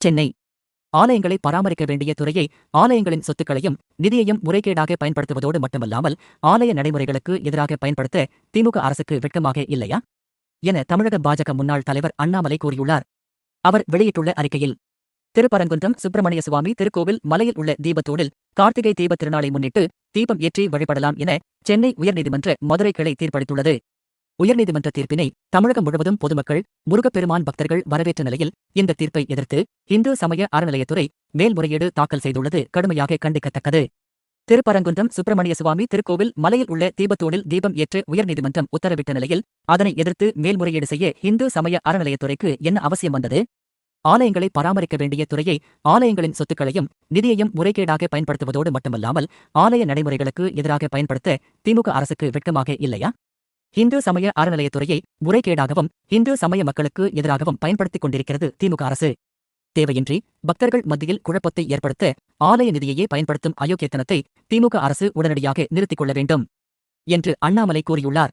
சென்னை. ஆலயங்களை பராமரிக்க வேண்டிய துறையை ஆலயங்களின் சொத்துக்களையும் நிதியையும் முறைகேடாக பயன்படுத்துவதோடு மட்டுமல்லாமல் ஆலய நடைமுறைகளுக்கு எதிராக பயன்படுத்த திமுக அரசுக்கு வெட்கமாக இல்லையா? என தமிழக பாஜக முன்னாள் தலைவர் அண்ணாமலை கூறியுள்ளார். அவர் வெளியிட்டுள்ள அறிக்கையில் திருப்பரங்குன்றம் சுப்பிரமணிய சுவாமி திருக்கோவில் மலையில் உள்ள தீபத்தோடில் கார்த்திகை தீபத் திருநாளை முன்னிட்டு தீபம் ஏற்றி வழிபடலாம் என சென்னை உயர்நீதிமன்ற மதுரை கிளை தீர்ப்பளித்துள்ளது. உயர்நீதிமன்ற தீர்ப்பினை தமிழகம் முழுவதும் பொதுமக்கள் முருகப்பெருமான் பக்தர்கள் வரவேற்ற நிலையில் இந்த தீர்ப்பை எதிர்த்து இந்து சமய அறநிலையத்துறை மேல்முறையீடு தாக்கல் செய்துள்ளது கடுமையாக கண்டிக்கத்தக்கது. திருப்பரங்குன்றம் சுப்பிரமணிய சுவாமி திருக்கோவில் மலையில் உள்ள தீபத்தூணில் தீபம் ஏற்று உயர்நீதிமன்றம் உத்தரவிட்ட நிலையில் அதனை எதிர்த்து மேல்முறையீடு செய்ய இந்து சமய அறநிலையத்துறைக்கு என்ன அவசியம் வந்தது? ஆலயங்களை பராமரிக்க வேண்டிய துறையை ஆலயங்களின் சொத்துக்களையும் நிதியையும் முறைகேடாக பயன்படுத்துவதோடு மட்டுமல்லாமல் ஆலய நடைமுறைகளுக்கு எதிராக பயன்படுத்த திமுக அரசுக்கு வெட்கமாக இல்லையா? இந்து சமய அறநிலையத்துறையை முறைகேடாகவும் இந்து சமய மக்களுக்கு எதிராகவும் பயன்படுத்திக் கொண்டிருக்கிறது திமுக அரசு. தேவையின்றி பக்தர்கள் மத்தியில் குழப்பத்தை ஏற்படுத்த ஆலய நிதியையே பயன்படுத்தும் அயோக்கியத்தனத்தை திமுக அரசு உடனடியாக நிறுத்திக் கொள்ள வேண்டும் என்று அண்ணாமலை கூறியுள்ளார்.